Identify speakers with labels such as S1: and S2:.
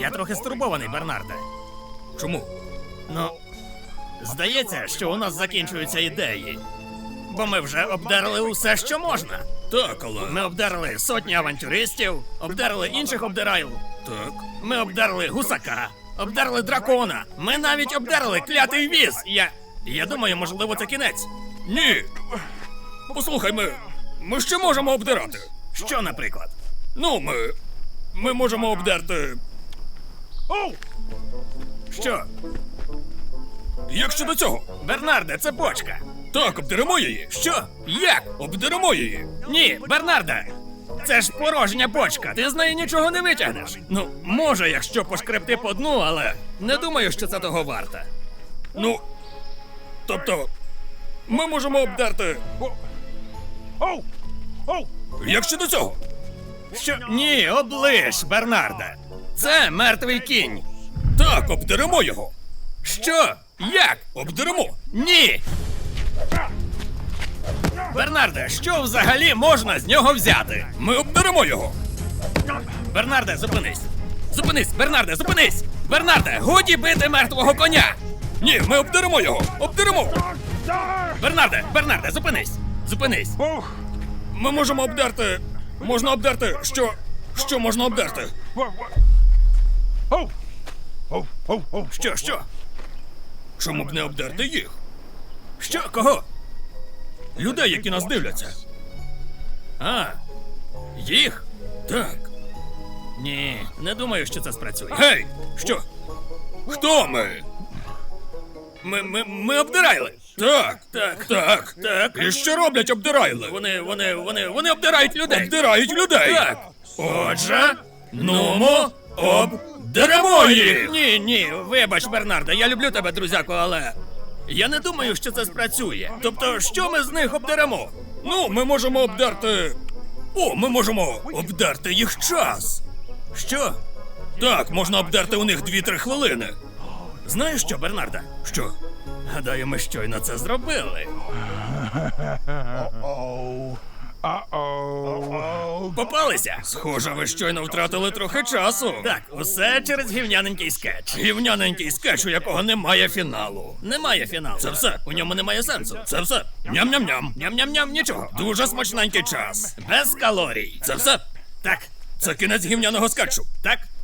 S1: трохи стурбований, Бернарде.
S2: Чому?
S1: Ну, здається, що у нас закінчуються ідеї. Бо ми вже обдерли усе, що можна.
S2: Так, але.
S1: Ми обдерли сотні авантюристів, обдерли інших обдираїв.
S2: Так.
S1: Ми обдерли гусака, обдерли дракона. Ми навіть обдерли клятий віз. Я. Я думаю, можливо, це кінець.
S2: Ні. Послухай, ми. Ми ще можемо обдирати.
S1: Що, наприклад?
S2: Ну, ми. Ми можемо обдерти.
S1: Що?
S2: Як щодо цього?
S1: Бернарде, це бочка.
S2: Так, обдеремо її.
S1: Що? Як?
S2: Обдеремо її.
S1: Ні, Бернарде! Це ж порожня бочка, ти з неї нічого не витягнеш. Ну, може, якщо пошкребти по дну, але не думаю, що це того варте.
S2: Ну. Тобто. Ми можемо обдерти. Оу! Оу! Як щодо цього?
S1: Що? Ні, облиш, Бернарде. Це мертвий кінь.
S2: Так, обдеремо його.
S1: Що? Як?
S2: Обдеремо.
S1: Ні. Бернарде, що взагалі можна з нього взяти?
S2: Ми обдеремо його.
S1: Бернарде, зупинись. Зупинись, Бернарде, зупинись! Бернарде, годі бити мертвого коня!
S2: Ні, ми обдеремо його. Обдеремо.
S1: Бернарде, Бернарде, зупинись! Зупинись!
S2: Ми можемо обдерти. Можна обдерти. Що. Що можна обдерти?
S1: Що, що?
S2: Чому б не обдерти їх?
S1: Що, кого?
S2: Людей, які нас дивляться.
S1: А, їх?
S2: Так.
S1: Ні, не думаю, що це спрацює.
S2: Гей! Що? Хто ми?
S1: Ми, ми, ми обдирайли!
S2: Так, так, так, так. І що роблять обдирайли?
S1: Вони, вони, вони, вони обдирають людей!
S2: Обдирають людей.
S1: Так.
S2: Отже, нумо обдеремо їх.
S1: Ні, ні, вибач, Бернарде, я люблю тебе, друзяко, але. Я не думаю, що це спрацює. Тобто, що ми з них обдеремо?
S2: Ну, ми можемо обдерти. О, ми можемо обдерти їх час.
S1: Що?
S2: Так, можна обдерти у них 2-3 хвилини.
S1: Знаєш що, Бернарде?
S2: Що?
S1: Гадаю, ми щойно це зробили. Попалися?
S2: Схоже, ви щойно втратили трохи часу.
S1: Так, усе через гівняненький скетч.
S2: Гівняненький скетч, у якого немає фіналу.
S1: Немає фіналу.
S2: Це все.
S1: У ньому немає сенсу.
S2: Це все. Ням-ням-ням.
S1: Ням-ням-ням, нічого.
S2: Дуже смачненький час.
S1: Без калорій.
S2: Це все.
S1: Так,
S2: Це кінець гівняного скетчу.
S1: так.